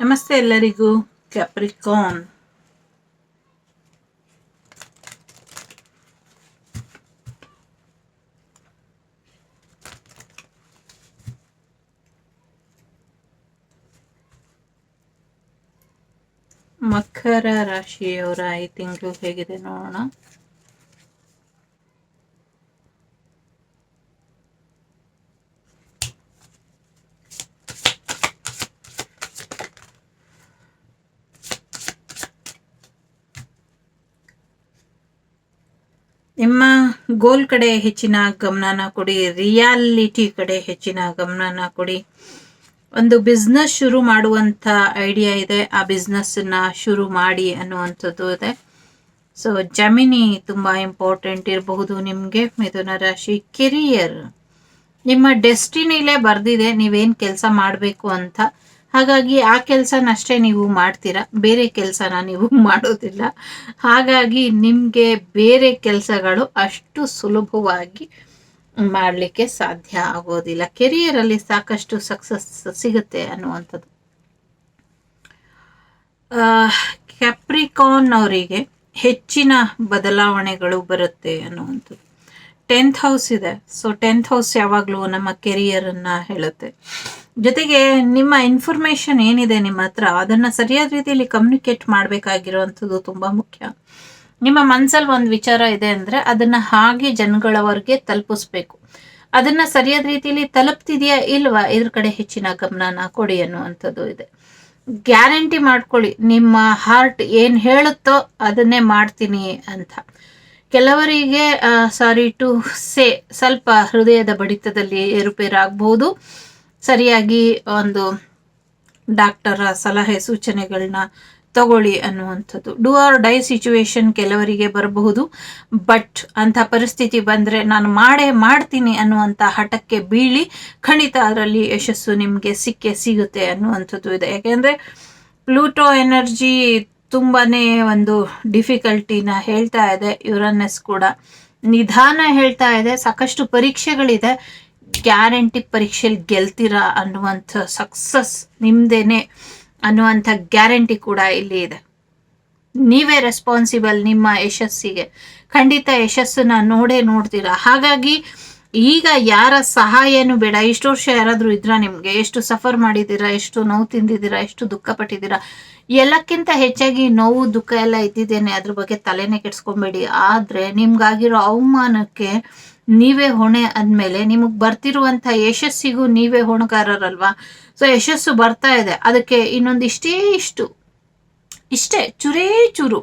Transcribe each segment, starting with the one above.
ನಮಸ್ತೆ ಎಲ್ಲರಿಗೂ ಕ್ಯಾಪ್ರಿಕಾನ್ ಮಕರ ರಾಶಿಯವರ ಈ ತಿಂಗಳು ಹೇಗಿದೆ ನೋಡೋಣ. ನಿಮ್ಮ ಗೋಲ್ ಕಡೆ ಹೆಚ್ಚಿನ ಗಮನನ ಕೊಡಿ ರಿಯಾಲಿಟಿ ಕಡೆ ಹೆಚ್ಚಿನ ಗಮನನ ಕೊಡಿ. ಒಂದು ಬಿಸ್ನೆಸ್ ಶುರು ಮಾಡುವಂಥ ಐಡಿಯಾ ಇದೆ, ಆ ಬಿಸ್ನೆಸ್ಸನ್ನು ಶುರು ಮಾಡಿ ಅನ್ನುವಂಥದ್ದು ಇದೆ. ಸೊ ಜಮಿನಿ ತುಂಬ ಇಂಪಾರ್ಟೆಂಟ್ ಇರಬಹುದು ನಿಮಗೆ, ಮಿಥುನ ರಾಶಿ. ಕೆರಿಯರ್ ನಿಮ್ಮ ಡೆಸ್ಟಿನಿಲೇ ಬರೆದಿದೆ, ನೀವೇನು ಕೆಲಸ ಮಾಡಬೇಕು ಅಂತ. ಹಾಗಾಗಿ ಆ ಕೆಲಸನಷ್ಟೇ ನೀವು ಮಾಡ್ತೀರಾ? ಬೇರೆ ಕೆಲಸನ ನೀವು ಮಾಡೋದಿಲ್ಲ. ಹಾಗಾಗಿ ನಿಮಗೆ ಬೇರೆ ಕೆಲಸಗಳು ಅಷ್ಟು ಸುಲಭವಾಗಿ ಮಾಡಲಿಕ್ಕೆ ಸಾಧ್ಯ ಆಗೋದಿಲ್ಲ. ಕೆರಿಯರಲ್ಲಿ ಸಾಕಷ್ಟು ಸಕ್ಸಸ್ ಸಿಗುತ್ತೆ ಅನ್ನುವಂಥದ್ದು. ಕ್ಯಾಪ್ರಿಕಾನ್ ಅವರಿಗೆ ಹೆಚ್ಚಿನ ಬದಲಾವಣೆಗಳು ಬರುತ್ತೆ ಅನ್ನುವಂಥದ್ದು. ಟೆಂತ್ ಹೌಸ್ ಇದೆ. ಸೊ ಟೆಂತ್ ಹೌಸ್ ಯಾವಾಗಲೂ ನಮ್ಮ ಕೆರಿಯರನ್ನು ಹೇಳುತ್ತೆ. ಜೊತೆಗೆ ನಿಮ್ಮ ಇನ್ಫಾರ್ಮೇಶನ್ ಏನಿದೆ ನಿಮ್ಮ ಹತ್ರ, ಅದನ್ನು ಸರಿಯಾದ ರೀತಿಯಲ್ಲಿ ಕಮ್ಯುನಿಕೇಟ್ ಮಾಡಬೇಕಾಗಿರುವಂಥದ್ದು ತುಂಬ ಮುಖ್ಯ. ನಿಮ್ಮ ಮನಸ್ಸಲ್ಲಿ ಒಂದು ವಿಚಾರ ಇದೆ ಅಂದರೆ ಅದನ್ನು ಹಾಗೆ ಜನಗಳವರೆಗೆ ತಲುಪಿಸ್ಬೇಕು. ಅದನ್ನು ಸರಿಯಾದ ರೀತಿಯಲ್ಲಿ ತಲುಪ್ತಿದೆಯಾ ಇಲ್ವಾ? ಇದ್ರ ಕಡೆ ಹೆಚ್ಚಿನ ಗಮನನ ಕೊಡಿ ಅನ್ನುವಂಥದ್ದು ಇದೆ. ಗ್ಯಾರಂಟಿ ಮಾಡ್ಕೊಳ್ಳಿ, ನಿಮ್ಮ ಹಾರ್ಟ್ ಏನು ಹೇಳುತ್ತೋ ಅದನ್ನೇ ಮಾಡ್ತೀನಿ ಅಂತ. ಕೆಲವರಿಗೆ ಸಾರಿ ಟು ಸೇ ಸ್ವಲ್ಪ ಹೃದಯದ ಬಡಿತದಲ್ಲಿ ಏರುಪೇರಾಗಬಹುದು ಸರಿಯಾಗಿ ಒಂದು ಡಾಕ್ಟರ ಸಲಹೆ ಸೂಚನೆಗಳನ್ನ ತಗೊಳ್ಳಿ ಅನ್ನುವಂಥದ್ದು. ಡೂ ಆರ್ ಡೈ ಸಿಚುವೇಶನ್ ಕೆಲವರಿಗೆ ಬರಬಹುದು. ಬಟ್ ಅಂಥ ಪರಿಸ್ಥಿತಿ ಬಂದರೆ ನಾನು ಮಾಡೇ ಮಾಡ್ತೀನಿ ಅನ್ನುವಂಥ ಹಠಕ್ಕೆ ಬೀಳಿ ಖಂಡಿತ ಅದರಲ್ಲಿ ಯಶಸ್ಸು ನಿಮಗೆ ಸಿಕ್ಕೇ ಸಿಗುತ್ತೆ ಅನ್ನುವಂಥದ್ದು ಇದೆ. ಯಾಕೆಂದರೆ ಪ್ಲೂಟೋ ಎನರ್ಜಿ ತುಂಬಾ ಒಂದು ಡಿಫಿಕಲ್ಟಿನ ಹೇಳ್ತಾ ಇದೆ. ಯುರನೆಸ್ ಕೂಡ ನಿಧಾನ ಹೇಳ್ತಾ ಇದೆ. ಸಾಕಷ್ಟು ಪರೀಕ್ಷೆಗಳಿದೆ. ಗ್ಯಾರಂಟಿ ಪರೀಕ್ಷೆಯಲ್ಲಿ ಗೆಲ್ತೀರಾ ಅನ್ನುವಂಥ ಸಕ್ಸಸ್ ನಿಮ್ಮದೇನೆ ಅನ್ನುವಂಥ ಗ್ಯಾರಂಟಿ ಕೂಡ ಇಲ್ಲಿ ಇದೆ. ನೀವೇ ರೆಸ್ಪಾನ್ಸಿಬಲ್ ನಿಮ್ಮ ಯಶಸ್ಸಿಗೆ. ಖಂಡಿತ ಯಶಸ್ಸನ್ನ ನೋಡೇ ನೋಡ್ತೀರಾ. ಹಾಗಾಗಿ ಈಗ ಯಾರ ಸಹಾಯನೂ ಬೇಡ. ಇಷ್ಟು ವರ್ಷ ಯಾರಾದರೂ ಇದ್ರ ನಿಮಗೆ, ಎಷ್ಟು ಸಫರ್ ಮಾಡಿದ್ದೀರಾ, ಎಷ್ಟು ನೋವು ತಿಂದಿದ್ದೀರಾ, ಎಷ್ಟು ದುಃಖ ಪಟ್ಟಿದ್ದೀರಾ, ಎಲ್ಲಕ್ಕಿಂತ ಹೆಚ್ಚಾಗಿ ನೋವು, ದುಃಖ ಎಲ್ಲ ಇದ್ದಿದ್ದೇನೆ. ಅದ್ರ ಬಗ್ಗೆ ತಲೆನೇ ಕೆಡ್ಸ್ಕೊಬೇಡಿ. ಆದರೆ ನಿಮ್ಗಾಗಿರೋ ಅವಮಾನಕ್ಕೆ ನೀವೇ ಹೊಣೆ ಅಂದಮೇಲೆ ನಿಮಗೆ ಬರ್ತಿರುವಂಥ ಯಶಸ್ಸಿಗೂ ನೀವೇ ಹೊಣೆಗಾರರಲ್ವಾ? ಸೊ ಯಶಸ್ಸು ಬರ್ತಾ ಇದೆ. ಅದಕ್ಕೆ ಇನ್ನೊಂದು ಇಷ್ಟೇ ಇಷ್ಟು ಇಷ್ಟೇ ಚೂರೇ ಚೂರು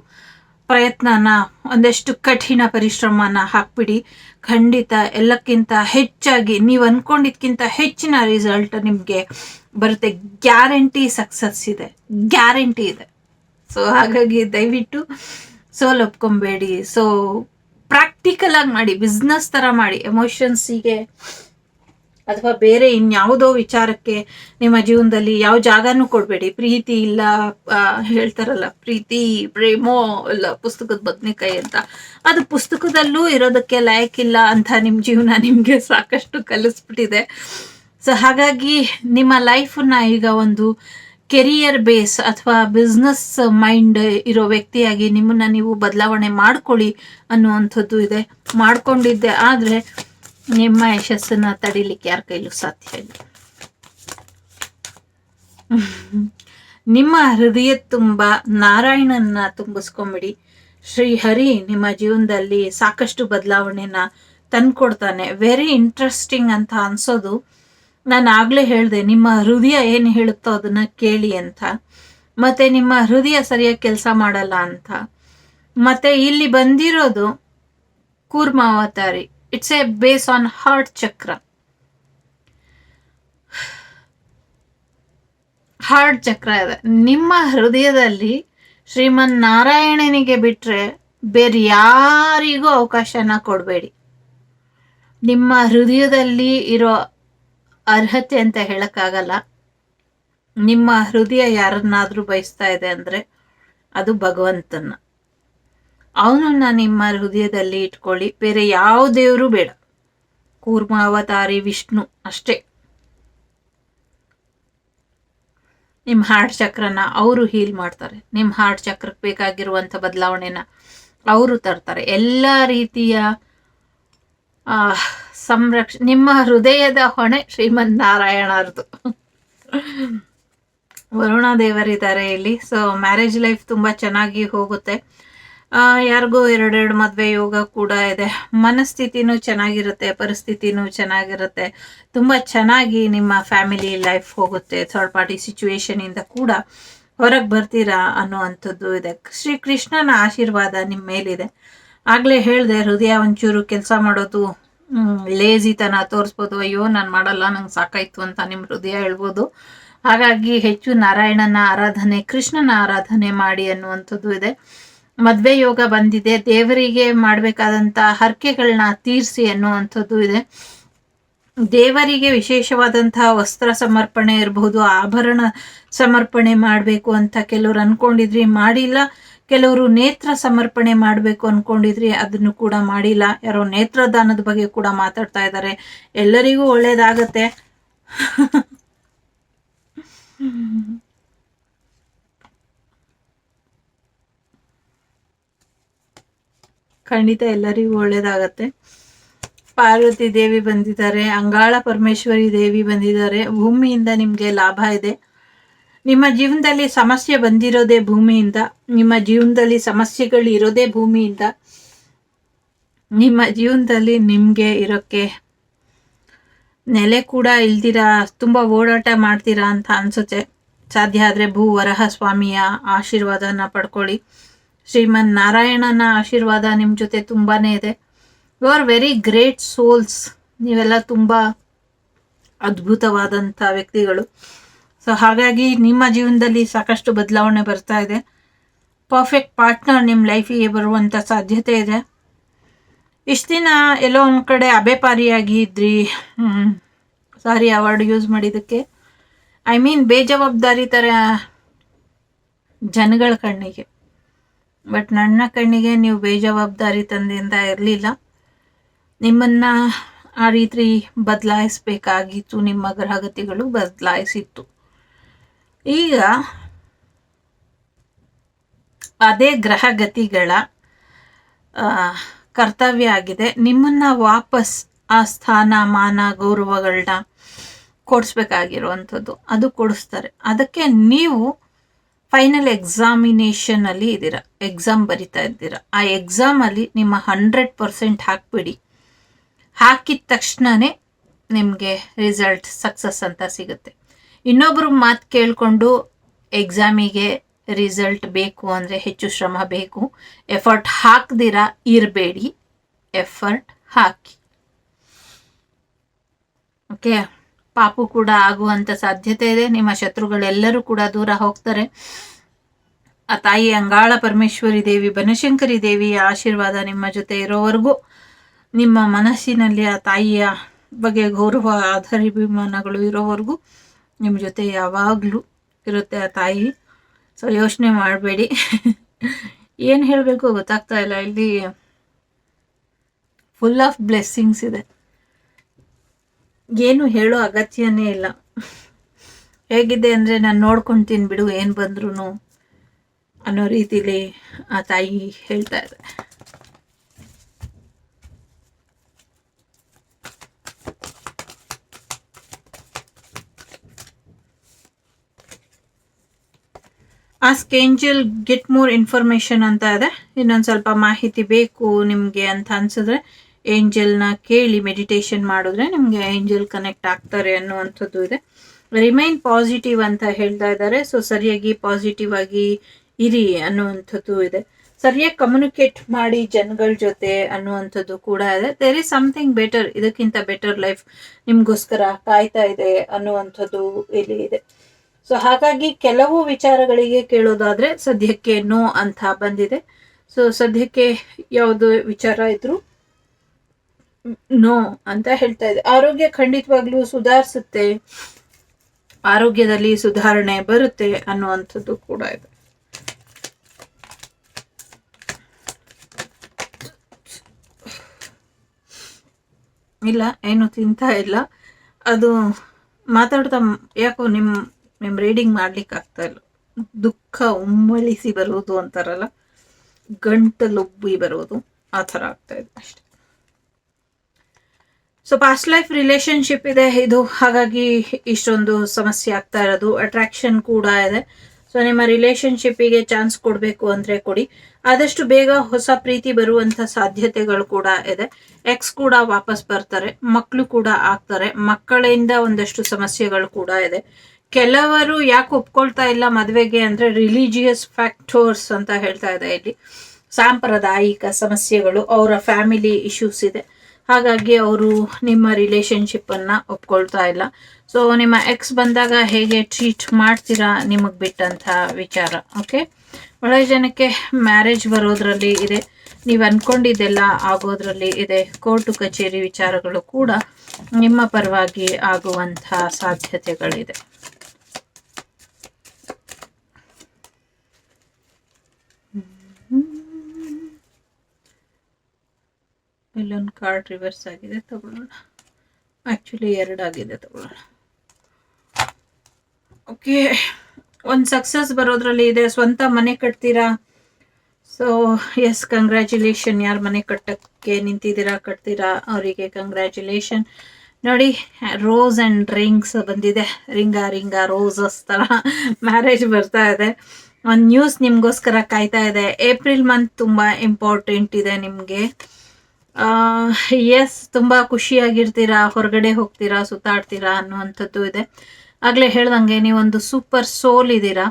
ಪ್ರಯತ್ನನ, ಒಂದಷ್ಟು ಕಠಿಣ ಪರಿಶ್ರಮನ ಹಾಕ್ಬಿಡಿ. ಖಂಡಿತ ಎಲ್ಲಕ್ಕಿಂತ ಹೆಚ್ಚಾಗಿ, ನೀವು ಅಂದ್ಕೊಂಡಿದ್ಕಿಂತ ಹೆಚ್ಚಿನ ರಿಸಲ್ಟ್ ನಿಮಗೆ ಬರುತ್ತೆ. ಗ್ಯಾರಂಟಿ ಸಕ್ಸಸ್ ಇದೆ. ಗ್ಯಾರಂಟಿ ಇದೆ. ಸೊ ಹಾಗಾಗಿ ದಯವಿಟ್ಟು ಸೋಲ್ ಒಪ್ಕೊಬೇಡಿ. ಸೊ ಪ್ರಾಕ್ಟಿಕಲ್ ಆಗಿ ಮಾಡಿ ಬಿಸ್ನೆಸ್ ಥರ ಮಾಡಿ ಎಮೋಷನ್ಸಿಗೆ ಅಥವಾ ಬೇರೆ ಇನ್ಯಾವುದೋ ವಿಚಾರಕ್ಕೆ ನಿಮ್ಮ ಜೀವನದಲ್ಲಿ ಯಾವ ಜಾಗನೂ ಕೊಡಬೇಡಿ. ಪ್ರೀತಿ ಇಲ್ಲ ಹೇಳ್ತಾರಲ್ಲ, ಪ್ರೀತಿ, ಪ್ರೇಮೋ ಇಲ್ಲ, ಪುಸ್ತಕದ ಬದನೆಕಾಯಿ ಅಂತ. ಅದು ಪುಸ್ತಕದಲ್ಲೂ ಇರೋದಕ್ಕೆ ಲಾಯಕ್ಕಿಲ್ಲ ಅಂತ ನಿಮ್ಮ ಜೀವನ ನಿಮಗೆ ಸಾಕಷ್ಟು ಕಲಿಸ್ಬಿಟ್ಟಿದೆ. ಸೊ ಹಾಗಾಗಿ ನಿಮ್ಮ ಲೈಫನ್ನ ಈಗ ಒಂದು ಕೆರಿಯರ್ ಬೇಸ್ ಅಥವಾ ಬಿಸ್ನೆಸ್ ಮೈಂಡ್ ಇರೋ ವ್ಯಕ್ತಿಯಾಗಿ ನಿಮ್ಮನ್ನ ನೀವು ಬದಲಾವಣೆ ಮಾಡ್ಕೊಳ್ಳಿ ಅನ್ನುವಂಥದ್ದು ಇದೆ. ಮಾಡ್ಕೊಂಡಿದ್ದೆ ಆದರೆ ನಿಮ್ಮ ಯಶಸ್ಸನ್ನ ತಡಿಲಿಕ್ಕೆ ಯಾರ ಕೈಲೂ ಸಾಧ್ಯ ಇಲ್ಲ. ನಿಮ್ಮ ಹೃದಯ ತುಂಬ ನಾರಾಯಣನ ತುಂಬಿಸ್ಕೊಂಬಿಡಿ. ಶ್ರೀಹರಿ ನಿಮ್ಮ ಜೀವನದಲ್ಲಿ ಸಾಕಷ್ಟು ಬದಲಾವಣೆನ ತಂದ್ಕೊಡ್ತಾನೆ. ವೆರಿ ಇಂಟ್ರೆಸ್ಟಿಂಗ್ ಅಂತ ಅನ್ಸೋದು. ನಾನು ಆಗಲೇ ಹೇಳಿದೆ, ನಿಮ್ಮ ಹೃದಯ ಏನು ಹೇಳುತ್ತೋ ಅದನ್ನ ಕೇಳಿ ಅಂತ. ಮತ್ತೆ ನಿಮ್ಮ ಹೃದಯ ಸರಿಯಾಗಿ ಕೆಲಸ ಮಾಡಲ್ಲ ಅಂತ. ಮತ್ತೆ ಇಲ್ಲಿ ಬಂದಿರೋದು ಕೂರ್ಮಾವತಾರಿ it's a base on heart chakra heart chakra ಇದೆ. ನಿಮ್ಮ ಹೃದಯದಲ್ಲಿ ಶ್ರೀಮನ್ ನಾರಾಯಣನಿಗೆ ಬಿಟ್ರೆ ಬೇರೆ ಯಾರಿಗೂ ಅವಕಾಶನ ಕೊಡಬೇಡಿ. ನಿಮ್ಮ ಹೃದಯದಲ್ಲಿ ಇರೋ ಅರ್ಹತೆ ಅಂತ ಹೇಳಕ್ಕಾಗಲ್ಲ. ನಿಮ್ಮ ಹೃದಯ ಯಾರನ್ನಾದರೂ ಬಯಸ್ತಾ ಇದೆ ಅಂದ್ರೆ ಅದು ಭಗವಂತನ. ಅವನನ್ನ ನಿಮ್ಮ ಹೃದಯದಲ್ಲಿ ಇಟ್ಕೊಳ್ಳಿ. ಬೇರೆ ಯಾವ ದೇವರು ಬೇಡ. ಕೂರ್ಮಾವತಾರಿ ವಿಷ್ಣು ಅಷ್ಟೇ. ನಿಮ್ಮ ಹಾರ್ಟ್ ಚಕ್ರನ ಅವರು ಹೀಲ್ ಮಾಡ್ತಾರೆ. ನಿಮ್ಮ ಹಾರ್ಟ್ ಚಕ್ರಕ್ಕೆ ಬೇಕಾಗಿರುವಂಥ ಬದಲಾವಣೆನ ಅವರು ತರ್ತಾರೆ. ಎಲ್ಲ ರೀತಿಯ ಸಂರಕ್ಷ, ನಿಮ್ಮ ಹೃದಯದ ಹೊಣೆ ಶ್ರೀಮನ್ ನಾರಾಯಣರದು ವರುಣ ದೇವರಿದ್ದಾರೆ ಇಲ್ಲಿ. ಸೊ ಮ್ಯಾರೇಜ್ ಲೈಫ್ ತುಂಬ ಚೆನ್ನಾಗಿ ಹೋಗುತ್ತೆ. ಯಾರಿಗೋ ಎರಡೆರಡು ಮದುವೆ ಯೋಗ ಕೂಡ ಇದೆ. ಮನಸ್ಥಿತಿನೂ ಚೆನ್ನಾಗಿರುತ್ತೆ, ಪರಿಸ್ಥಿತಿನೂ ಚೆನ್ನಾಗಿರುತ್ತೆ. ತುಂಬ ಚೆನ್ನಾಗಿ ನಿಮ್ಮ ಫ್ಯಾಮಿಲಿ ಲೈಫ್ ಹೋಗುತ್ತೆ ಥರ್ಡ್ ಪಾರ್ಟಿ ಸಿಚುವೇಶನಿಂದ ಕೂಡ. ಹೊರಗೆ ಬರ್ತೀರಾ ಅನ್ನುವಂಥದ್ದು ಇದೆ. ಶ್ರೀ ಕೃಷ್ಣನ ಆಶೀರ್ವಾದ ನಿಮ್ಮ ಮೇಲಿದೆ. ಆಗಲೇ ಹೇಳಿದೆ, ಹೃದಯ ಒಂಚೂರು ಕೆಲಸ ಮಾಡೋದು ಲೇಜಿತನ ತೋರಿಸ್ಬೋದು, ಅಯ್ಯೋ, ನಾನು ಮಾಡಲ್ಲ, ನಂಗೆ ಸಾಕಾಯ್ತು ಅಂತ ನಿಮ್ಮ ಹೃದಯ ಹೇಳ್ಬೋದು. ಹಾಗಾಗಿ ಹೆಚ್ಚು ನಾರಾಯಣನ ಆರಾಧನೆ, ಕೃಷ್ಣನ ಆರಾಧನೆ ಮಾಡಿ ಅನ್ನುವಂಥದ್ದು ಇದೆ. ಮದುವೆ ಯೋಗ ಬಂದಿದೆ, ದೇವರಿಗೆ ಮಾಡಬೇಕಾದಂಥ ಹರಕೆಗಳನ್ನ ತೀರಿಸಿ ಅನ್ನುವಂಥದ್ದು ಇದೆ. ದೇವರಿಗೆ ವಿಶೇಷವಾದಂತಹ ವಸ್ತ್ರ ಸಮರ್ಪಣೆ ಇರಬಹುದು ಆಭರಣ ಸಮರ್ಪಣೆ ಮಾಡಬೇಕು ಅಂತ ಕೆಲವರು ಅನ್ಕೊಂಡಿದ್ರಿ ಮಾಡಿಲ್ಲ. ಕೆಲವರು ನೇತ್ರ ಸಮರ್ಪಣೆ ಮಾಡಬೇಕು ಅನ್ಕೊಂಡಿದ್ರಿ ಅದನ್ನು ಕೂಡ ಮಾಡಿಲ್ಲ. ಯಾರೋ ನೇತ್ರದಾನದ ಬಗ್ಗೆ ಕೂಡ ಮಾತಾಡ್ತಾ ಇದ್ದಾರೆ. ಎಲ್ಲರಿಗೂ ಒಳ್ಳೇದಾಗತ್ತೆ. ಖಂಡಿತ ಎಲ್ಲರಿಗೂ ಒಳ್ಳೇದಾಗತ್ತೆ. ಪಾರ್ವತಿ ದೇವಿ ಬಂದಿದ್ದಾರೆ. ಅಂಗಾಳ ಪರಮೇಶ್ವರಿ ದೇವಿ ಬಂದಿದ್ದಾರೆ. ಭೂಮಿಯಿಂದ ನಿಮಗೆ ಲಾಭ ಇದೆ. ನಿಮ್ಮ ಜೀವನದಲ್ಲಿ ಸಮಸ್ಯೆ ಬಂದಿರೋದೇ ಭೂಮಿಯಿಂದ, ನಿಮ್ಮ ಜೀವನದಲ್ಲಿ ಸಮಸ್ಯೆಗಳು ಇರೋದೇ ಭೂಮಿಯಿಂದ, ನಿಮ್ಮ ಜೀವನದಲ್ಲಿ ನಿಮಗೆ ಇರೋಕ್ಕೆ ನೆಲೆ ಕೂಡ ಇಲ್ದಿರ, ತುಂಬ ಓಡಾಟ ಮಾಡ್ತೀರಾ ಅಂತ ಅನ್ಸುತ್ತೆ. ಸಾಧ್ಯ ಆದರೆ ಭೂ ವರಹ ಸ್ವಾಮಿಯ ಆಶೀರ್ವಾದನ ಪಡ್ಕೊಳ್ಳಿ. ಶ್ರೀಮನ್ ನಾರಾಯಣನ ಆಶೀರ್ವಾದ ನಿಮ್ಮ ಜೊತೆ ತುಂಬಾ ಇದೆ. You are very great souls ನೀವೆಲ್ಲ ತುಂಬ ಅದ್ಭುತವಾದಂಥ ವ್ಯಕ್ತಿಗಳು. ಸೊ ಹಾಗಾಗಿ ನಿಮ್ಮ ಜೀವನದಲ್ಲಿ ಸಾಕಷ್ಟು ಬದಲಾವಣೆ ಬರ್ತಾ ಇದೆ. ಪರ್ಫೆಕ್ಟ್ ಪಾರ್ಟ್ನರ್ ನಿಮ್ಮ ಲೈಫಿಗೆ ಬರುವಂಥ ಸಾಧ್ಯತೆ ಇದೆ. ಇಷ್ಟು ದಿನ ಎಲ್ಲೋ ಒಂದು ಕಡೆ ಅಬೆಪಾರಿಯಾಗಿ ಇದ್ರಿ. ಸಾರಿ ಆ ವರ್ಡ್ ಯೂಸ್ ಮಾಡಿದ್ದಕ್ಕೆ. ಐ ಮೀನ್ ಬೇಜವಾಬ್ದಾರಿ ಥರ ಜನಗಳ ಕಣ್ಣಿಗೆ. ಬಟ್ ನನ್ನ ಕಣ್ಣಿಗೆ ನೀವು ಬೇಜವಾಬ್ದಾರಿ ತಂದೆಯಿಂದ ಇರಲಿಲ್ಲ. ನಿಮ್ಮನ್ನು ಆ ರೀತಿ ಬದಲಾಯಿಸಬೇಕಾಗಿತ್ತು, ನಿಮ್ಮ ಗ್ರಹಗತಿಗಳು ಬದಲಾಯಿಸಿತ್ತು. ಈಗ ಅದೇ ಗ್ರಹಗತಿಗಳ ಕರ್ತವ್ಯ ಆಗಿದೆ. ನಿಮ್ಮನ್ನ ವಾಪಸ್ ಆ ಸ್ಥಾನ, ಮಾನ ಗೌರವಗಳನ್ನ ಕೊಡಿಸ್ಬೇಕಾಗಿರುವಂಥದ್ದು. ಅದು ಕೊಡಿಸ್ತಾರೆ. ಅದಕ್ಕೆ ನೀವು ಫೈನಲ್ ಎಕ್ಸಾಮಿನೇಷನ್ ಅಲ್ಲಿ ಇದ್ದೀರಾ. ಎಕ್ಸಾಮ್ ಬರಿತಾ ಇದ್ದೀರ. ಆ ಎಕ್ಸಾಮಲ್ಲಿ ನಿಮ್ಮ ಹಂಡ್ರೆಡ್ ಪರ್ಸೆಂಟ್ ಹಾಕ್ಬಿಡಿ. ಹಾಕಿದ ತಕ್ಷಣನೇ ನಿಮಗೆ ರಿಸಲ್ಟ್ ಸಕ್ಸಸ್ ಅಂತ ಸಿಗುತ್ತೆ. ಇನ್ನೊಬ್ರು ಮಾತು ಕೇಳಿಕೊಂಡು ಎಕ್ಸಾಮಿಗೆ ರಿಸಲ್ಟ್ ಬೇಕು ಅಂದರೆ ಹೆಚ್ಚು ಶ್ರಮ ಬೇಕು. ಎಫರ್ಟ್ ಹಾಕ್ದಿರಾ ಇರಬೇಡಿ. ಎಫರ್ಟ್ ಹಾಕಿ. ಓಕೆ ಪಾಪು ಕೂಡ ಆಗುವಂಥ ಸಾಧ್ಯತೆ ಇದೆ. ನಿಮ್ಮ ಶತ್ರುಗಳೆಲ್ಲರೂ ಕೂಡ ದೂರ ಹೋಗ್ತಾರೆ. ಆ ತಾಯಿ ಅಂಗಾಳ ಪರಮೇಶ್ವರಿ ದೇವಿ, ಬನಶಂಕರಿ ದೇವಿಯ ಆಶೀರ್ವಾದ ನಿಮ್ಮ ಜೊತೆ ಇರೋವರೆಗೂ. ನಿಮ್ಮ ಮನಸ್ಸಿನಲ್ಲಿ ಆ ತಾಯಿಯ ಬಗ್ಗೆ ಗೌರವ, ಆಧಾರಿಭಿಮಾನಗಳು ಇರೋವರೆಗೂ. ನಿಮ್ಮ ಜೊತೆ ಯಾವಾಗಲೂ ಇರುತ್ತೆ ಆ ತಾಯಿ. ಸೊ ಯೋಚನೆ ಮಾಡಬೇಡಿ. ಏನು ಹೇಳಬೇಕು ಗೊತ್ತಾಗ್ತಾ ಇಲ್ಲ. ಇಲ್ಲಿ ಫುಲ್ ಆಫ್ ಬ್ಲೆಸ್ಸಿಂಗ್ಸ್ ಇದೆ. ಏನು ಹೇಳೋ ಅಗತ್ಯನೇ ಇಲ್ಲ. ಹೇಗಿದೆ ಅಂದರೆ ನಾನು ನೋಡ್ಕೊಳ್ತೀನಿ ಬಿಡು, ಏನು ಬಂದ್ರೂ ಅನ್ನೋ ರೀತಿಲಿ ಆ ತಾಯಿ ಹೇಳ್ತಾ ಇದೆ. Ask angel get more information ಅಂತ ಇದೆ. ಇನ್ನೊಂದು ಸ್ವಲ್ಪ ಮಾಹಿತಿ ಬೇಕು ನಿಮಗೆ ಅಂತ ಅನ್ಸಿದ್ರೆ ಏಂಜಲ್ನ ಕೇಳಿ ಮೆಡಿಟೇಷನ್ ಮಾಡಿದ್ರೆ ನಿಮಗೆ ಏಂಜಲ್ ಕನೆಕ್ಟ್ ಆಗ್ತಾರೆ ಅನ್ನುವಂಥದ್ದು ಇದೆ. ರಿಮೈನ್ ಪಾಸಿಟಿವ್ ಅಂತ ಹೇಳ್ತಾ ಇದ್ದಾರೆ. ಸೊ ಸರಿಯಾಗಿ ಪಾಸಿಟಿವ್ ಆಗಿ ಇರಿ ಅನ್ನುವಂಥದ್ದು ಇದೆ. ಸರಿಯಾಗಿ ಕಮ್ಯುನಿಕೇಟ್ ಮಾಡಿ ಜನಗಳ ಜೊತೆ ಅನ್ನುವಂಥದ್ದು ಕೂಡ ಇದೆ. ದೇರ್ ಇಸ್ ಸಮಥಿಂಗ್ ಬೆಟರ್ ಇದಕ್ಕಿಂತ ಬೆಟರ್ ಲೈಫ್ ನಿಮಗೋಸ್ಕರ ಕಾಯ್ತಾ ಇದೆ ಅನ್ನುವಂಥದ್ದು ಇಲ್ಲಿ ಇದೆ. ಸೊ ಹಾಗಾಗಿ ಕೆಲವು ವಿಚಾರಗಳಿಗೆ ಕೇಳೋದಾದ್ರೆ ಸದ್ಯಕ್ಕೆ ನೋ ಅಂತ ಬಂದಿದೆ. ಸೊ ಸದ್ಯಕ್ಕೆ ಯಾವುದು ವಿಚಾರ ಇದ್ರು ನೋ ಅಂತ ಹೇಳ್ತಾ ಇದೆ. ಆರೋಗ್ಯ ಖಂಡಿತವಾಗ್ಲೂ ಸುಧಾರಿಸುತ್ತೆ. ಆರೋಗ್ಯದಲ್ಲಿ ಸುಧಾರಣೆ ಬರುತ್ತೆ ಅನ್ನುವಂಥದ್ದು ಕೂಡ ಇದೆ. ಇಲ್ಲ, ಏನು ತಿಂತಾ ಇಲ್ಲ. ಅದು ಮಾತಾಡ್ತಾ, ಯಾಕೋ ನಿಮ್ಮ ನಿಮ್ಮ ರೀಡಿಂಗ್ ಮಾಡ್ಲಿಕ್ಕೆ ಆಗ್ತಾ ಇಲ್ಲ. ದುಃಖ ಉಮ್ಮಳಿಸಿ ಬರುವುದು ಅಂತಾರಲ್ಲ ಗಂಟಲುಬ್ಬಿ ಬರುವುದು ಆ ಥರ ಆಗ್ತಾ ಇದೆ. ಅಷ್ಟೆ. ಸೊ ಪಾಸ್ಟ್ ಲೈಫ್ ರಿಲೇಶನ್ಶಿಪ್ ಇದೆ. ಇದು ಹಾಗಾಗಿ ಇಷ್ಟೊಂದು ಸಮಸ್ಯೆ ಆಗ್ತಾ ಇರೋದು. ಅಟ್ರಾಕ್ಷನ್ ಕೂಡ ಇದೆ. ಸೊ ನಿಮ್ಮ ರಿಲೇಶನ್ಶಿಪ್ಪಿಗೆ ಚಾನ್ಸ್ ಕೊಡಬೇಕು ಅಂದರೆ ಕೊಡಿ. ಆದಷ್ಟು ಬೇಗ ಹೊಸ ಪ್ರೀತಿ ಬರುವಂಥ ಸಾಧ್ಯತೆಗಳು ಕೂಡ ಇದೆ. ಎಕ್ಸ್ ಕೂಡ ವಾಪಸ್ ಬರ್ತಾರೆ. ಮಕ್ಕಳು ಕೂಡ ಆಗ್ತಾರೆ. ಮಕ್ಕಳಿಂದ ಒಂದಷ್ಟು ಸಮಸ್ಯೆಗಳು ಕೂಡ ಇದೆ. ಕೆಲವರು ಯಾಕೆ ಒಪ್ಕೊಳ್ತಾ ಇಲ್ಲ ಮದುವೆಗೆ ಅಂದರೆ ರಿಲಿಜಿಯಸ್ ಫ್ಯಾಕ್ಟರ್ಸ್ ಅಂತ ಹೇಳ್ತಾ ಇದೆ ಇಲ್ಲಿ. ಸಾಂಪ್ರದಾಯಿಕ ಸಮಸ್ಯೆಗಳು, ಅವರ ಫ್ಯಾಮಿಲಿ ಇಶ್ಯೂಸ್ ಇದೆ. ಹಾಗಾಗಿ ಅವರು ನಿಮ್ಮ ರಿಲೇಶನ್ಶಿಪ್ಪನ್ನು ಒಪ್ಕೊಳ್ತಾ ಇಲ್ಲ. ಸೊ ನಿಮ್ಮ ಎಕ್ಸ್ ಬಂದಾಗ ಹೇಗೆ ಟ್ರೀಟ್ ಮಾಡ್ತೀರಾ ನಿಮಗೆ ಬಿಟ್ಟಂಥ ವಿಚಾರ ಓಕೆ ಒಳ್ಳೆ ಜನಕ್ಕೆ ಮ್ಯಾರೇಜ್ ಬರೋದ್ರಲ್ಲಿ ಇದೆ. ನೀವು ಅನ್ಕೊಂಡಿದ್ದೆಲ್ಲ ಆಗೋದ್ರಲ್ಲಿ ಇದೆ. ಕೋರ್ಟು ಕಚೇರಿ ವಿಚಾರಗಳು ಕೂಡ ನಿಮ್ಮ ಪರವಾಗಿ ಆಗುವಂಥ ಸಾಧ್ಯತೆಗಳಿದೆ. ಇಲ್ಲೊಂದು ಕಾರ್ಡ್ ರಿವರ್ಸ್ ಆಗಿದೆ, ತಗೊಳ್ಳೋಣ. ಆ್ಯಕ್ಚುಲಿ ಎರಡಾಗಿದೆ ತಗೊಳ್ಳೋಣ. ಓಕೆ ಒಂದು ಸಕ್ಸಸ್ ಬರೋದ್ರಲ್ಲಿ ಇದೆ. ಸ್ವಂತ ಮನೆ ಕಟ್ತೀರಾ? ಸೊ ಎಸ್ ಕಂಗ್ರ್ಯಾಚುಲೇಷನ್ ಯಾರು ಮನೆ ಕಟ್ಟಕ್ಕೆ ನಿಂತಿದ್ದೀರಾ, ಕಟ್ತೀರಾ? ಅವರಿಗೆ ಕಂಗ್ರ್ಯಾಚುಲೇಷನ್ ನೋಡಿ ರೋಸ್ ಆ್ಯಂಡ್ ರಿಂಗ್ಸ್ ಬಂದಿದೆ. ರಿಂಗ ರಿಂಗ ರೋಸಸ್ ಥರ ಮ್ಯಾರೇಜ್ ಬರ್ತಾ ಇದೆ. ಒಂದು ನ್ಯೂಸ್ ನಿಮಗೋಸ್ಕರ ಕಾಯ್ತಾ ಇದೆ. ಏಪ್ರಿಲ್ ಮಂತ್ ತುಂಬ ಇಂಪಾರ್ಟೆಂಟ್ ಇದೆ ನಿಮಗೆ. ಎಸ್ ತುಂಬ ಖುಷಿಯಾಗಿರ್ತೀರಾ, ಹೊರಗಡೆ ಹೋಗ್ತೀರಾ, ಸುತ್ತಾಡ್ತೀರಾ ಅನ್ನುವಂಥದ್ದು ಇದೆ. ಆಗಲೇ ಹೇಳ್ದಂಗೆ ನೀವೊಂದು ಸೂಪರ್ ಸೋಲ್ ಇದ್ದೀರಾ.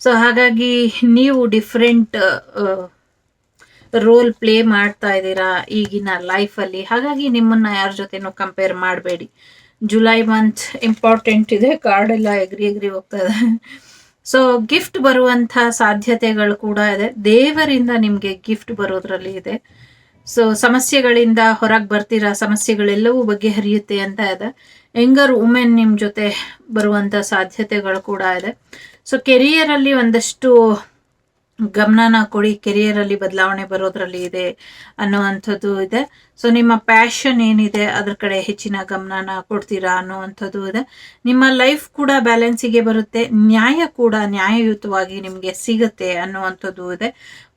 ಸೊ ಹಾಗಾಗಿ ನೀವು ಡಿಫ್ರೆಂಟ್ ರೋಲ್ ಪ್ಲೇ ಮಾಡ್ತಾ ಇದ್ದೀರಾ ಈಗಿನ ಲೈಫಲ್ಲಿ ಹಾಗಾಗಿ ನಿಮ್ಮನ್ನ ಯಾರ ಜೊತೆನೂ ಕಂಪೇರ್ ಮಾಡಬೇಡಿ. ಜುಲೈ ಮಂತ್ ಇಂಪಾರ್ಟೆಂಟ್ ಇದೆ ಕಾರ್ಡ್ ಎಲ್ಲ ಎಗ್ರಿ ಎಗ್ರಿ ಹೋಗ್ತಾ ಇದೆ. ಸೊ ಗಿಫ್ಟ್ ಬರುವಂಥ ಸಾಧ್ಯತೆಗಳು ಕೂಡ ಇದೆ. ದೇವರಿಂದ ನಿಮಗೆ ಗಿಫ್ಟ್ ಬರೋದ್ರಲ್ಲಿ ಇದೆ. ಸೊ ಸಮಸ್ಯೆಗಳಿಂದ ಹೊರಗೆ ಬರ್ತೀರಾ ಸಮಸ್ಯೆಗಳೆಲ್ಲವೂ ಬಗೆಹರಿಯುತ್ತೆ ಅಂತ ಇದೆ. ಯಂಗರ್ ವುಮೆನ್ ನಿಮ್ಮ ಜೊತೆ ಬರುವಂಥ ಸಾಧ್ಯತೆಗಳು ಕೂಡ ಇದೆ. ಸೊ ಕೆರಿಯರಲ್ಲಿ ಒಂದಷ್ಟು ಗಮನನ ಕೊಡಿ. ಕೆರಿಯರಲ್ಲಿ ಬದಲಾವಣೆ ಬರೋದ್ರಲ್ಲಿ ಇದೆ ಅನ್ನುವಂಥದ್ದು ಇದೆ. ಸೊ ನಿಮ್ಮ ಪ್ಯಾಷನ್ ಏನಿದೆ, ಅದ್ರ ಕಡೆ ಹೆಚ್ಚಿನ ಗಮನನ ಕೊಡ್ತೀರಾ ಅನ್ನುವಂಥದ್ದು ಇದೆ. ನಿಮ್ಮ ಲೈಫ್ ಕೂಡ ಬ್ಯಾಲೆನ್ಸಿಗೆ ಬರುತ್ತೆ. ನ್ಯಾಯ ಕೂಡ ನ್ಯಾಯಯುತವಾಗಿ ನಿಮಗೆ ಸಿಗುತ್ತೆ ಅನ್ನುವಂಥದ್ದು ಇದೆ.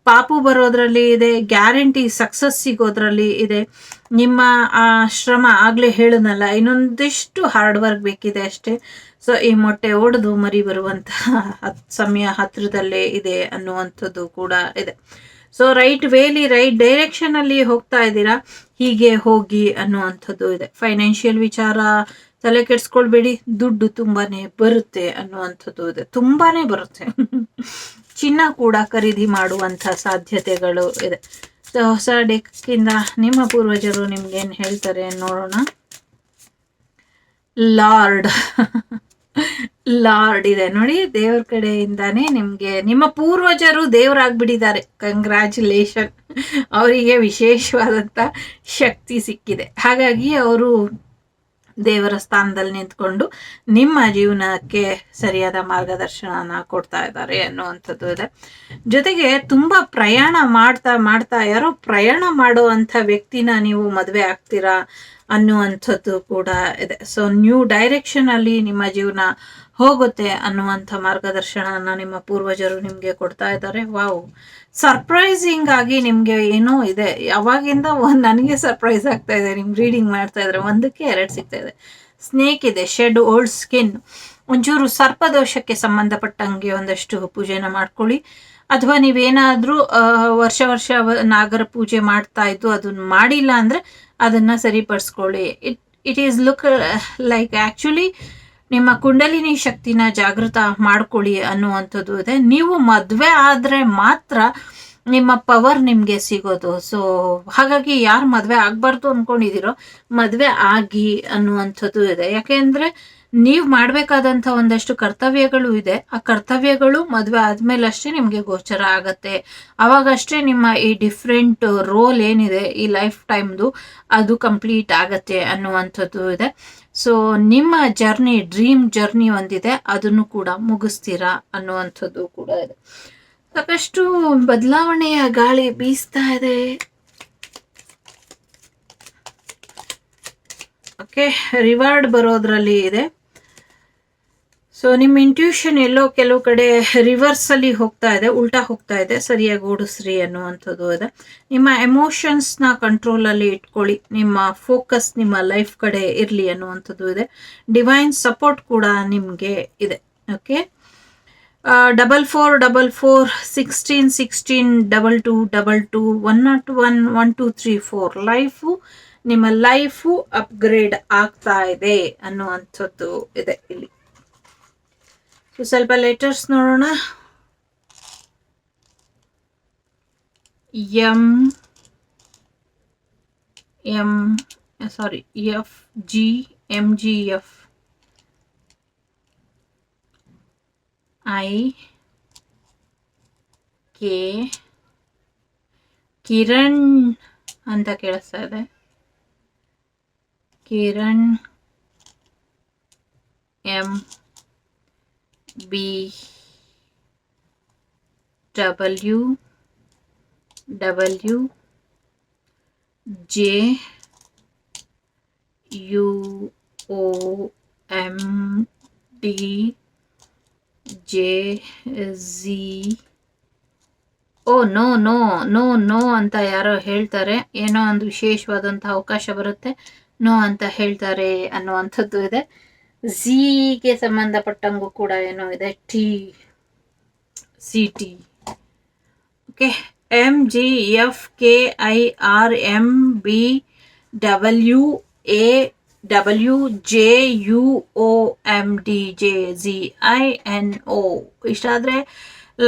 ಪಾಪು ಬರೋದ್ರಲ್ಲಿ ಇದೆ ಗ್ಯಾರಂಟಿ ಸಕ್ಸಸ್ ಸಿಗೋದ್ರಲ್ಲಿ ಇದೆ. ನಿಮ್ಮ, ಆ, ಶ್ರಮ ಆಗಲೇ ಹೇಳಿದ್ನಲ್ಲ ಇನ್ನೊಂದಿಷ್ಟು ಹಾರ್ಡ್ ವರ್ಕ್ ಬೇಕಿದೆ ಅಷ್ಟೇ. ಸೊ ಈ ಮೊಟ್ಟೆ ಒಡೆದು ಮರಿ ಬರುವಂತಹ ಸಮಯ ಹತ್ತಿರದಲ್ಲೇ ಇದೆ ಅನ್ನುವಂಥದ್ದು ಕೂಡ ಇದೆ. ಸೊ ರೈಟ್ ವೇಲಿ ರೈಟ್ ಡೈರೆಕ್ಷನ್ ಅಲ್ಲಿ ಹೋಗ್ತಾ ಇದ್ದೀರಾ, ಹೀಗೆ ಹೋಗಿ ಅನ್ನುವಂಥದ್ದು ಇದೆ. ಫೈನಾನ್ಷಿಯಲ್ ವಿಚಾರ ತಲೆ ಕೆಡಿಸ್ಕೊಳ್ಬೇಡಿ, ದುಡ್ಡು ತುಂಬಾನೇ ಬರುತ್ತೆ ಅನ್ನುವಂಥದ್ದು ಇದೆ. ತುಂಬಾನೇ ಬರುತ್ತೆ. ಚಿನ್ನ ಕೂಡ ಖರೀದಿ ಮಾಡುವಂಥ ಸಾಧ್ಯತೆಗಳು ಇದೆ. ಸೊ ಹೊಸ ಡೆಕ್ಕಿಂದ ನಿಮ್ಮ ಪೂರ್ವಜರು ನಿಮ್ಗೇನು ಹೇಳ್ತಾರೆ ನೋಡೋಣ. ಲಾರ್ಡ್. ಲಾರ್ಡ್ ಇದೆ. ನೋಡಿ, ದೇವ್ರ ಕಡೆಯಿಂದಾನೇ ನಿಮಗೆ, ನಿಮ್ಮ ಪೂರ್ವಜರು ದೇವರಾಗ್ಬಿಟ್ಟಿದ್ದಾರೆ. ಕಂಗ್ರ್ಯಾಚುಲೇಷನ್ ಅವರಿಗೆ ವಿಶೇಷವಾದಂಥ ಶಕ್ತಿ ಸಿಕ್ಕಿದೆ. ಹಾಗಾಗಿ ಅವರು ದೇವರ ಸ್ಥಾನದಲ್ಲಿ ನಿಂತ್ಕೊಂಡು ನಿಮ್ಮ ಜೀವನಕ್ಕೆ ಸರಿಯಾದ ಮಾರ್ಗದರ್ಶನನ ಕೊಡ್ತಾ ಇದ್ದಾರೆ ಅನ್ನುವಂಥದ್ದು ಇದೆ. ಜೊತೆಗೆ ತುಂಬ ಪ್ರಯಾಣ ಮಾಡ್ತಾ ಮಾಡ್ತಾ ಯಾರೋ ಪ್ರಯಾಣ ಮಾಡುವಂಥ ವ್ಯಕ್ತಿನ ನೀವು ಮದುವೆ ಆಗ್ತೀರಾ ಅನ್ನುವಂಥದ್ದು ಕೂಡ ಇದೆ. ಸೊ ನ್ಯೂ ಡೈರೆಕ್ಷನ್ ಅಲ್ಲಿ ನಿಮ್ಮ ಜೀವನ ಹೋಗುತ್ತೆ ಅನ್ನುವಂಥ ಮಾರ್ಗದರ್ಶನವನ್ನು ನಿಮ್ಮ ಪೂರ್ವಜರು ನಿಮಗೆ ಕೊಡ್ತಾ ಇದ್ದಾರೆ. ವಾವ್. ಸರ್ಪ್ರೈಸಿಂಗ್ ಆಗಿ ನಿಮಗೆ ಏನೋ ಇದೆ. ಯಾವಾಗಿಂದ ಒಂದು ನನಗೆ ಸರ್ಪ್ರೈಸ್ ಆಗ್ತಾ ಇದೆ. ನಿಮ್ಮ ರೀಡಿಂಗ್ ಮಾಡ್ತಾ ಇದ್ದಾರೆ ಒಂದಕ್ಕೆ ಎರಡು ಸಿಗ್ತಾ ಇದೆ. ಸ್ನೇಕ್ ಇದೆ. ಶೆಡ್ ಓಲ್ಡ್ ಸ್ಕಿನ್ ಒಂಚೂರು ಸರ್ಪದೋಷಕ್ಕೆ ಸಂಬಂಧಪಟ್ಟಂಗೆ ಒಂದಷ್ಟು ಪೂಜೆನ ಮಾಡ್ಕೊಳ್ಳಿ. ಅಥವಾ ನೀವೇನಾದರೂ ವರ್ಷ ವರ್ಷ ನಾಗರ ಪೂಜೆ ಮಾಡ್ತಾ ಇದ್ದು ಅದನ್ನ ಮಾಡಿಲ್ಲ ಅಂದರೆ ಅದನ್ನು ಸರಿಪಡಿಸ್ಕೊಳ್ಳಿ. It it is look like actually ನಿಮ್ಮ ಕುಂಡಲಿನಿ ಶಕ್ತಿನ ಜಾಗೃತ ಮಾಡ್ಕೊಳ್ಳಿ ಅನ್ನುವಂಥದ್ದು ಇದೆ. ನೀವು ಮದುವೆ ಆದರೆ ಮಾತ್ರ ನಿಮ್ಮ ಪವರ್ ನಿಮಗೆ ಸಿಗೋದು. ಸೊ ಹಾಗಾಗಿ ಯಾರು ಮದುವೆ ಆಗಬಾರ್ದು ಅಂದ್ಕೊಂಡಿದ್ದೀರೋ ಮದುವೆ ಆಗಿ ಅನ್ನುವಂಥದ್ದು ಇದೆ. ಯಾಕೆಂದರೆ ನೀವು ಮಾಡಬೇಕಾದಂಥ ಒಂದಷ್ಟು ಕರ್ತವ್ಯಗಳು ಇದೆ. ಆ ಕರ್ತವ್ಯಗಳು ಮದುವೆ ಆದಮೇಲೆ ಅಷ್ಟೇ ನಿಮಗೆ ಗೋಚರ ಆಗತ್ತೆ. ಅವಾಗಷ್ಟೇ ನಿಮ್ಮ ಈ ಡಿಫ್ರೆಂಟ್ ರೋಲ್ ಏನಿದೆ ಈ ಲೈಫ್ ಟೈಮ್ದು ಅದು ಕಂಪ್ಲೀಟ್ ಆಗತ್ತೆ ಅನ್ನುವಂಥದ್ದು ಇದೆ. ಸೊ ನಿಮ್ಮ ಜರ್ನಿ ಡ್ರೀಮ್ ಜರ್ನಿ ಒಂದಿದೆ. ಅದನ್ನು ಕೂಡ ಮುಗಿಸ್ತೀರಾ ಅನ್ನುವಂಥದ್ದು ಕೂಡ ಇದೆ. ಸಾಕಷ್ಟು ಬದಲಾವಣೆಯ ಗಾಳಿ ಬೀಸ್ತಾ ಇದೆ. ಓಕೆ ರಿವಾರ್ಡ್ ಬರೋದ್ರಲ್ಲಿ ಇದೆ. ಸೊ ನಿಮ್ಮ ಇಂಟ್ಯೂಷನ್ ಎಲ್ಲೋ ಕೆಲವು ಕಡೆ ರಿವರ್ಸ್ ಅಲ್ಲಿ ಹೋಗ್ತಾ ಇದೆ, ಉಲ್ಟಾ ಹೋಗ್ತಾ ಇದೆ, ಸರಿಯಾಗಿ ಓಡಿಸ್ರಿ ಅನ್ನುವಂಥದ್ದು ಇದೆ. ನಿಮ್ಮ ಎಮೋಷನ್ಸ್ನ ಕಂಟ್ರೋಲಲ್ಲಿ ಇಟ್ಕೊಳ್ಳಿ, ನಿಮ್ಮ ಫೋಕಸ್ ನಿಮ್ಮ ಲೈಫ್ ಕಡೆ ಇರಲಿ ಅನ್ನುವಂಥದ್ದು ಇದೆ. ಡಿವೈನ್ ಸಪೋರ್ಟ್ ಕೂಡ ನಿಮಗೆ ಇದೆ okay double four double four sixteen sixteen double two double two one not one one two three four life ನಿಮ್ಮ ಲೈಫು ಅಪ್ಗ್ರೇಡ್ ಆಗ್ತಾ ಇದೆ ಅನ್ನುವಂಥದ್ದು ಇದೆ ಇಲ್ಲಿ. ಸ್ವಲ್ಪ ಲೆಟರ್ಸ್ ನೋಡೋಣ. M M sorry F G M G F I K Kiran ಅಂತ ಕೇಳಿಸ್ತಾ ಇದೆ. Kiran M B W W J U O M D J Z O no no no no ಅಂತ ಯಾರೋ ಹೇಳ್ತಾರೆ. ಏನೋ ಒಂದು ವಿಶೇಷವಾದಂಥ ಅವಕಾಶ ಬರುತ್ತೆ. ನೋ ಅಂತ ಹೇಳ್ತಾರೆ ಅನ್ನುವಂಥದ್ದು ಇದೆ. ಝೀಗೆ ಸಂಬಂಧಪಟ್ಟಂಗೂ ಕೂಡ ಏನೋ ಇದೆ. T C T okay M G F K I R M B W A W J U O M D J Z I N O ಇಷ್ಟಾದರೆ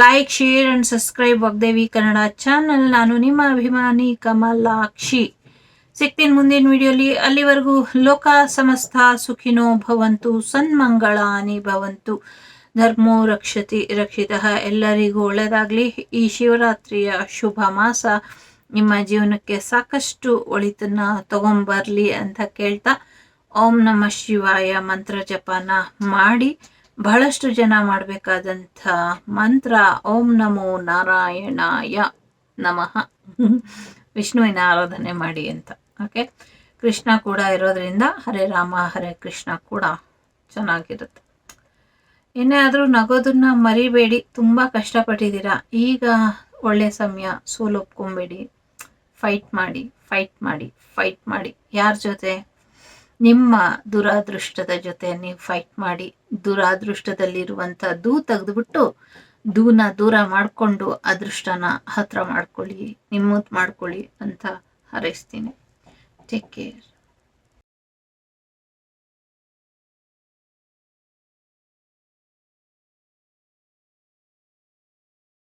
like share and subscribe Vagdevi Kannada channel ನಾನು ನಿಮ್ಮ ಅಭಿಮಾನಿ ಕಮಲಾಕ್ಷಿ. ಸಿಗ್ತೀನಿ ಮುಂದಿನ ವಿಡಿಯೋಲಿ ಅಲ್ಲಿವರೆಗೂ ಲೋಕ ಸಮಸ್ತ ಸುಖಿನೋ ಭವಂತು, ಸನ್ಮಂಗಳಾನಿ ಭವಂತು. ಧರ್ಮೋ ರಕ್ಷತಿ ರಕ್ಷಿತ. ಎಲ್ಲರಿಗೂ ಒಳ್ಳೆಯದಾಗಲಿ ಈ ಶಿವರಾತ್ರಿಯ ಶುಭ ಮಾಸ. ನಿಮ್ಮ ಜೀವನಕ್ಕೆ ಸಾಕಷ್ಟು ಒಳಿತನ್ನ ತಗೊಂಬರಲಿ ಅಂತ ಕೇಳ್ತಾ ಓಂ ನಮ ಶಿವಾಯ. ಮಂತ್ರ ಜಪನ ಮಾಡಿ ಬಹಳಷ್ಟು ಜನ ಮಾಡಬೇಕಾದಂಥ ಮಂತ್ರ ಓಂ ನಮೋ ನಾರಾಯಣಾಯ ನಮಃ. ವಿಷ್ಣುವಿನ ಆರಾಧನೆ ಮಾಡಿ ಅಂತ. ಓಕೆ ಕೃಷ್ಣ ಕೂಡ ಇರೋದ್ರಿಂದ ಹರೇ ರಾಮ, ಹರೇ ಕೃಷ್ಣ ಕೂಡ ಚೆನ್ನಾಗಿರುತ್ತೆ. ಏನೇ ಆದರೂ ನಗೋದನ್ನ ಮರಿಬೇಡಿ, ತುಂಬ ಕಷ್ಟಪಟ್ಟಿದ್ದೀರಾ, ಈಗ ಒಳ್ಳೆ ಸಮಯ ಸೋಲೊಪ್ಕೊಂಬೇಡಿ ಫೈಟ್ ಮಾಡಿ ಫೈಟ್ ಮಾಡಿ ಫೈಟ್ ಮಾಡಿ. ಯಾರ ಜೊತೆ? ನಿಮ್ಮ ದುರಾದೃಷ್ಟದ ಜೊತೆ ನೀವು ಫೈಟ್ ಮಾಡಿ ದುರಾದೃಷ್ಟದಲ್ಲಿರುವಂಥ ದೂ ತೆಗೆದುಬಿಟ್ಟು, ದೂನ ದೂರ ಮಾಡಿಕೊಂಡು ಅದೃಷ್ಟನ ಹತ್ರ ಮಾಡ್ಕೊಳ್ಳಿ ನಿಮ್ಮದು ಮಾಡ್ಕೊಳ್ಳಿ ಅಂತ ಹಾರೈಸ್ತೀನಿ. Take care.